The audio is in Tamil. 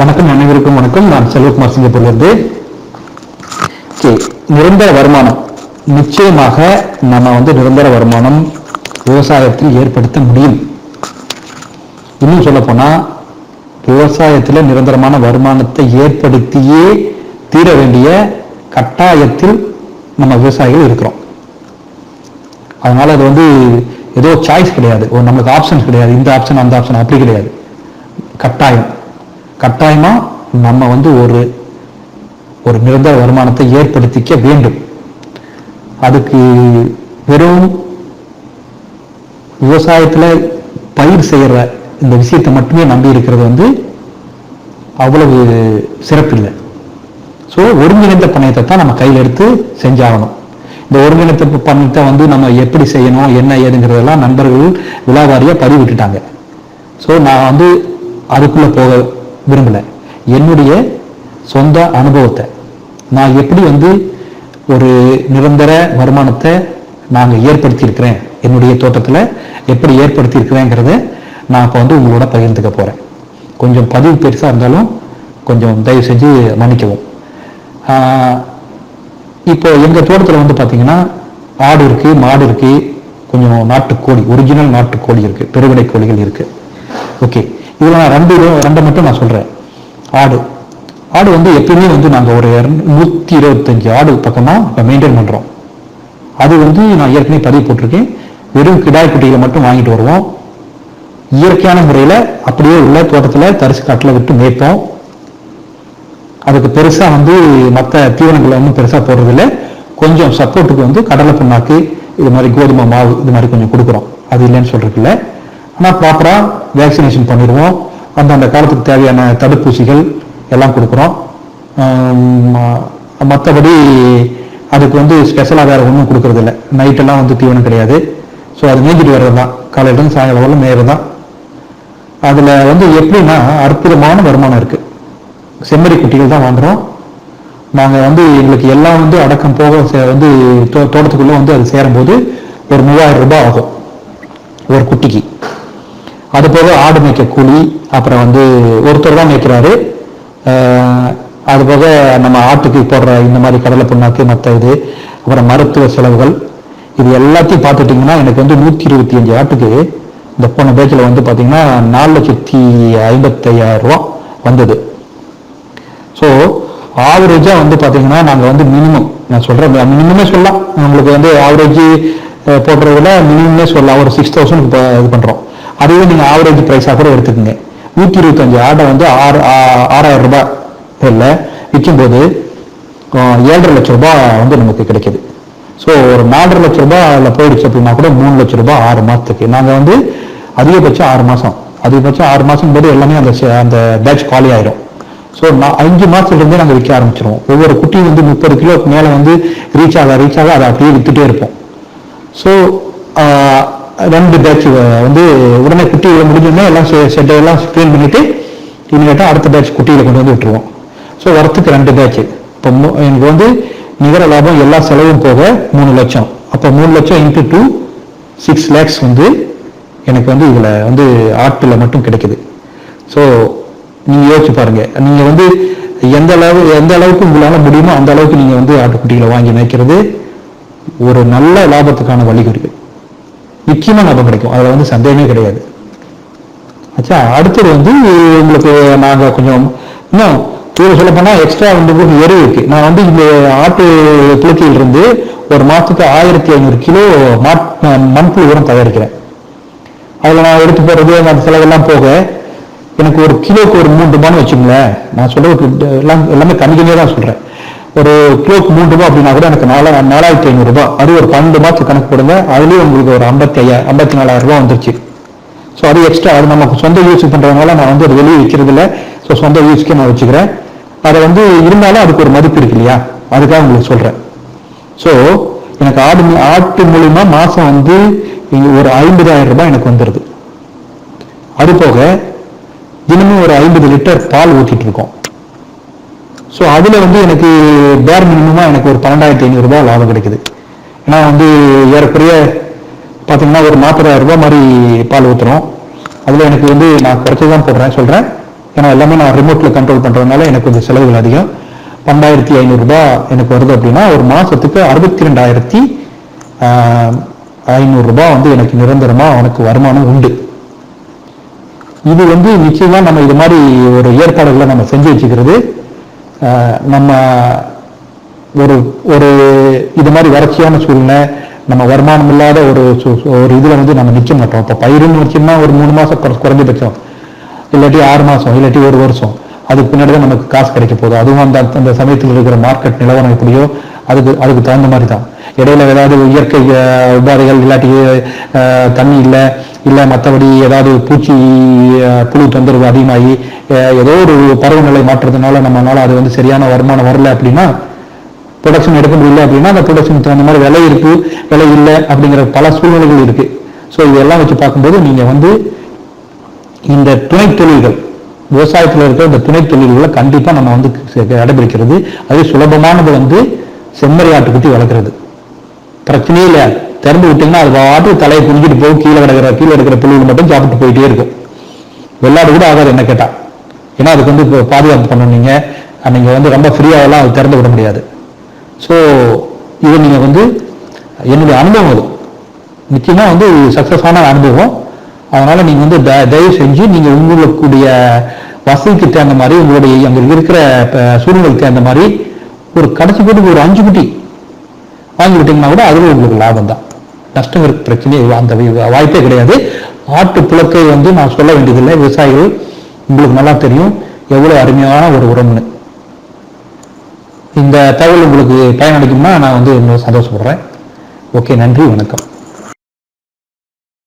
வணக்கம் அனைவருக்கும் வணக்கம். நான் செல்வகுமார் சிங்கப்பூர்லேருந்து. ஓகே நிரந்தர வருமானம். நிச்சயமாக நம்ம வந்து நிரந்தர வருமானம் விவசாயத்தில் ஏற்படுத்த முடியும். இன்னும் சொல்லப்போனால் விவசாயத்தில் நிரந்தரமான வருமானத்தை ஏற்படுத்தியே தீர வேண்டிய கட்டாயத்தில் நம்ம விவசாயிகள் இருக்கிறோம். அதனால அது வந்து ஏதோ சாய்ஸ் கிடையாது. ஒரு நமக்கு ஆப்ஷன்ஸ் கிடையாது. இந்த ஆப்ஷன் அந்த ஆப்ஷன் அப்படி கிடையாது. கட்டாயம். கட்டாயமா நம்ம வந்து ஒரு ஒரு நிரந்தர வருமானத்தை ஏற்படுத்திக்க வேண்டும். அதுக்கு வெறும் விவசாயத்தில் பயிர் செய்கிற இந்த விஷயத்தை மட்டுமே நம்பி இருக்கிறது வந்து அவ்வளவு சிறப்பில்லை. ஸோ ஒருங்கிணைந்த பணத்தை தான் நம்ம கையில் எடுத்து செஞ்சாகணும். இந்த ஒருங்கிணைந்த பணத்தை வந்து நம்ம எப்படி செய்யணும் என்ன ஏதுங்கிறதெல்லாம் நண்பர்கள் விழாவாரியாக பதிவிட்டுட்டாங்க. ஸோ நான் வந்து அதுக்குள்ளே போக விரும்பலை. என்னுடைய சொந்த அனுபவத்தை நான் எப்படி வந்து ஒரு நிரந்தர வருமானத்தை நாங்கள் ஏற்படுத்தியிருக்கிறேன் என்னுடைய தோட்டத்தில் எப்படி ஏற்படுத்தியிருக்கிறேங்கிறத நான் இப்போ வந்து உங்களோட பகிர்ந்துக்க போகிறேன் கொஞ்சம் பதிவு பெருசாக இருந்தாலும் கொஞ்சம் தயவு செஞ்சு மன்னிக்கவும். இப்போ எங்கள் தோட்டத்தில் வந்து பார்த்தீங்கன்னா ஆடு இருக்குது மாடு இருக்குது கொஞ்சம் நாட்டுக்கோழி ஒரிஜினல் நாட்டுக்கோழி இருக்குது பெருவிடை கோழிகள் இருக்குது ஓகே இதில் நான் ரெண்டு ரெண்டை மட்டும் நான் சொல்கிறேன் ஆடு. ஆடு வந்து எப்பயுமே வந்து நாங்கள் ஒரு நூற்றி இருபத்தஞ்சு ஆடு பக்கமாக இப்போ மெயின்டைன் பண்ணுறோம் அது வந்து நான் ஏற்கனவே பதிவு போட்டிருக்கேன். வெறும் கிடாய் குட்டிகளை மட்டும் வாங்கிட்டு வருவோம். இயற்கையான முறையில் அப்படியே உள்ள தோட்டத்தில் தரிசு காட்டில் விட்டு மேய்ப்போம். அதுக்கு பெருசாக வந்து மற்ற தீவனங்களை ஒன்றும் பெருசாக போடுறதில்ல. கொஞ்சம் சப்போர்ட்டுக்கு வந்து கடலை புண்ணாக்கு இது மாதிரி கோதுமை மாவு இது மாதிரி கொஞ்சம் கொடுக்குறோம். அது இல்லைன்னு சொல்றதுல ஆனால் ப்ராப்பராக வேக்சினேஷன் பண்ணிடுவோம். அந்த அந்த காலத்துக்கு தேவையான தடுப்பூசிகள் எல்லாம் கொடுக்குறோம். மற்றபடி அதுக்கு வந்து ஸ்பெஷலாக வேறு ஒன்றும் கொடுக்குறதில்ல. நைட்டெல்லாம் வந்து தீவனம் கிடையாது. ஸோ அது மேய்ஞ்சிட்டு வர்றது தான் காலையிலேருந்து சாயங்காலம் வரலாம் மேயறது தான் அதில் வந்து எப்படின்னா அற்புதமான வருமானம் இருக்குது செம்மறி குட்டிகள் தான் வாங்குறோம். நாங்கள் வந்து எங்களுக்கு எல்லாம் வந்து அடக்கம் போக சே- வந்து தோ- வந்து அது சேரும்போது ஒரு மூவாயிரம் ரூபாய் ஆகும். ஒரு குட்டிக்கு. அது போக ஆடு மேய்க்க கூலி அப்புறம் வந்து ஒருத்தர் தான் மேய்க்கிறாரு. அது போக நம்ம ஆட்டுக்கு போடுற இந்த மாதிரி கடலை புண்ணாக்கு மற்ற இது அப்புறம் மருத்துவ செலவுகள் இது எல்லாத்தையும் பார்த்துட்டிங்கன்னா எனக்கு வந்து நூற்றி இருபத்தி அஞ்சு ஆட்டுக்கு இந்த போன பேச்சில் வந்து பார்த்தீங்கன்னா நாலு லட்சத்தி ஐம்பத்தையாயிரம் ரூபா வந்தது. ஸோ ஆவரேஜாக வந்து பார்த்தீங்கன்னா நாங்கள் வந்து மினிமம் நான் சொல்கிறேன் மினிமமே சொல்லலாம். நம்மளுக்கு வந்து ஆவரேஜ் போடுறதுல மினிமமே சொல்லலாம். ஒரு சிக்ஸ் தௌசண்ட் இது பண்ணுறோம் அதுவே நீங்கள் ஆவரேஜ் ப்ரைஸாக கூட எடுத்துக்கோங்க. நூற்றி இருபத்தஞ்சு ஆடை வந்து ஆறு ஆறாயிரம் ரூபாய் இல்லை விற்கும்போது ஏழரை லட்ச ரூபாய் வந்து நமக்கு கிடைக்குது. ஸோ ஒரு நாலரை லட்ச ரூபாய் அதில் போயிடுச்சு அப்படின்னா கூட மூணு லட்ச ரூபாய் ஆறு மாதத்துக்கு. நாங்கள் வந்து அதிகபட்சம் ஆறு மாதம் அதிகபட்சம் ஆறு மாதம் போது எல்லாமே அந்த அந்த பேட்ச் காலி ஆயிரும். ஸோ நான் அஞ்சு மாதத்துலேருந்து நாங்கள் விற்க ஆரம்பிச்சிருவோம். ஒவ்வொரு குட்டியும் வந்து முப்பது கிலோக்கு மேலே வந்து ரீச் ஆக ரீச் ஆக அதை அப்படியே வித்துட்டே இருப்போம். ஸோ ரெண்டு பேட்ச் வந்து உடனே குட்டியில் முடிஞ்சோடனே எல்லாம் செட்டையெல்லாம் எல்லாம் க்ளீன் பண்ணிவிட்டு இனிமேட்டாக அடுத்த பேட்ச் குட்டியில் கொண்டு வந்து விட்டுருவோம். ஸோ வரத்துக்கு ரெண்டு பேட்ச் இப்போ மு- எனக்கு வந்து நிகர லாபம் எல்லா செலவும் போக மூணு லட்சம். அப்போ மூணு லட்சம் இன்ட்டு டூ சிக்ஸ் லேக்ஸ் வந்து எனக்கு வந்து இதில் வந்து ஆட்டில் மட்டும் கிடைக்குது. ஸோ நீங்கள் யோசிச்சு பாருங்கள் நீங்கள் வந்து எந்த அளவு எந்த அளவுக்கு உங்களால் முடியுமோ அந்த அளவுக்கு நீங்கள் வந்து ஆட்டுக்குட்டிகளை வாங்கி மேய்க்கிறது ஒரு நல்ல லாபத்துக்கான வழிகள் நிச்சயமாக லாபம் கிடைக்கும் அதில் வந்து சந்தேகமே கிடையாது. ஆச்சா அடுத்தது வந்து உங்களுக்கு நாங்கள் கொஞ்சம் இன்னும் இதில் சொல்ல எக்ஸ்ட்ரா வந்து உங்களுக்கு எரு இருக்கு. நான் வந்து இந்த ஆட்டு புழுக்கையில் ஒரு மாதத்துக்கு ஆயிரத்தி ஐநூறு கிலோ மாட் மண்புழு உரம் தயாரிக்கிறேன். அதில் நான் எடுத்து போகிறது அந்த செலவெல்லாம் போக எனக்கு ஒரு கிலோக்கு ஒரு மூணு ரூபான்னு வச்சுங்களேன் நான் சொல்கிறது எல்லாம் எல்லாமே கம்மி கம்மியாக தான் சொல்கிறேன் ஒரு கிலோக்கு மூணு ரூபாய் அப்படின்னா கூட எனக்கு நாலா நாலாயிரத்தி ஐநூறு ரூபாய் அது ஒரு பன்னெண்டு மாதத்துக்கு கணக்கு போடுங்க. அதுலேயும் உங்களுக்கு ஒரு ஐம்பத்தி ஐயா ஐம்பத்தி நாலாயிரம் ரூபாய் வந்துருச்சு. ஸோ அது எக்ஸ்ட்ரா அது நமக்கு சொந்த யூஸ் பண்ணுறதுனால நான் வந்து அது வெளியே விற்கிறது இல்லை ஸோ சொந்த யூஸ்க்கே நான் வச்சுக்கிறேன். அதை வந்து இருந்தாலும் அதுக்கு ஒரு மதிப்பு இருக்கு இல்லையா? அதுக்காக உங்களுக்கு சொல்கிறேன் ஸோ எனக்கு ஆடு ஆட்டு மூலிமா மாதம் வந்து ஒரு ஐம்பதாயிரம் ரூபாய் எனக்கு வந்துடுது அது போக தினமும் ஒரு ஐம்பது லிட்டர் பால் ஊற்றிட்டு இருக்கோம். ஸோ அதில் வந்து எனக்கு பேர் மினிமமாக எனக்கு ஒரு பன்னெண்டாயிரத்தி ஐநூறுரூபா லாபம் கிடைக்குது. ஏன்னா வந்து ஏறக்குறைய பார்த்தீங்கன்னா ஒரு நாற்பதாயிரம் ரூபாய் மாதிரி பால் ஊற்றுறோம் அதில் எனக்கு வந்து நான் குறைச்சி தான் போடுறேன் சொல்கிறேன் ஏன்னா எல்லாமே நான் ரிமோட்டில் கண்ட்ரோல் பண்ணுறதுனால எனக்கு கொஞ்சம் செலவுகள் அதிகம். பன்னெண்டாயிரத்தி ஐநூறுரூபா எனக்கு வருது அப்படின்னா ஒரு மாதத்துக்கு அறுபத்தி ரெண்டாயிரத்தி ஐநூறுரூபா வந்து எனக்கு நிரந்தரமாக அவனுக்கு வருமானம் உண்டு. இது வந்து நிச்சயமாக நம்ம இது மாதிரி ஒரு ஏற்பாடுகளை நம்ம செஞ்சு வச்சுக்கிறது. நம்ம ஒரு ஒரு இது மாதிரி வறட்சியான சூழ்நிலை நம்ம வருமானம் இல்லாத ஒரு ஒரு இதில் வந்து நம்ம நிக்க மாட்டோம். இப்போ பயிருன்னு வச்சோம்னா ஒரு மூணு மாதம் குறை- குறைஞ்சபட்சம். இல்லாட்டி ஆறு மாதம் இல்லாட்டி ஒரு வருஷம். அதுக்கு பின்னாடி தான் நமக்கு காசு கிடைக்க போகுது. அதுவும் அந்த அந்த சமயத்தில் இருக்கிற மார்க்கெட் நிலவரம் எப்படியோ அதுக்கு அதுக்கு தகுந்த மாதிரி தான். இடையில ஏதாவது இயற்கை உபாதைகள் இல்லாட்டி தண்ணி இல்லை இல்லை மற்றபடி ஏதாவது பூச்சி புழு தொந்தரவு அதிகமாகி ஏதோ ஒரு பருவநிலை மாற்றத்தினால நம்மளால அது வந்து சரியான வருமானம் வரல அப்படின்னா ப்ரொடக்ஷன் எடுக்க முடியல அப்படின்னா அந்த ப்ரொடக்ஷனுக்கு தகுந்த மாதிரி விலை இருக்கு விலை இல்லை அப்படிங்கிற பல சூழ்நிலைகள் இருக்கு. ஸோ இதெல்லாம் வச்சு பார்க்கும்போது நீங்க வந்து இந்த துணை தொழில்கள் விவசாயத்தில் இருக்கிற இந்த துணை தொழில்களை கண்டிப்பா நம்ம வந்து கடைபிடிக்கிறது. அது சுலபமானது வந்து செம்மறி ஆட்டுக்குட்டி வளர்க்குறது. பிரச்சனையே இல்லை திறந்து விட்டீங்கன்னா அது பாட்டு தலையை குனிஞ்சிட்டு போய் கீழே கிடக்கிற கீழே இருக்கிற புல்லுகள் மட்டும் சாப்பிட்டு போயிட்டே இருக்கும். வெள்ளாடு கூட ஆகாது என்ன கேட்டா. ஏன்னா அதுக்கு வந்து இப்போ பாதுகாப்பு பண்ணணும் நீங்க. நீங்க வந்து ரொம்ப ஃப்ரீயாகலாம் அது திறந்து விட முடியாது. ஸோ இது நீங்க வந்து என்னுடைய அனுபவம் அது. நிச்சயமா வந்து சக்சஸான அனுபவம். அதனால நீங்க வந்து த- தயவு செஞ்சு நீங்க உங்களுக்குடைய வசதிக்கு தகுந்த மாதிரி உங்களுடைய அங்கே இருக்கிற சூழ்நிலைக்கு தகுந்த மாதிரி ஒரு கடைசி போட்டு ஒரு அஞ்சு குட்டி வாங்கி விட்டீங்கன்னா கூட அதுல உங்களுக்கு லாபம் தான் நஷ்டம் இருக்க பிரச்சனையே அந்த வாய்ப்பே கிடையாது. ஆட்டு புழக்கை வந்து நான் சொல்ல வேண்டியதில்லை. விவசாயிகள் உங்களுக்கு நல்லா தெரியும். எவ்வளவு அருமையான ஒரு உரம்னு இந்த தகவல் உங்களுக்கு பயனளிக்கும்னா நான் வந்து இன்னும் சந்தோஷப்படுறேன். ஓகே நன்றி வணக்கம்.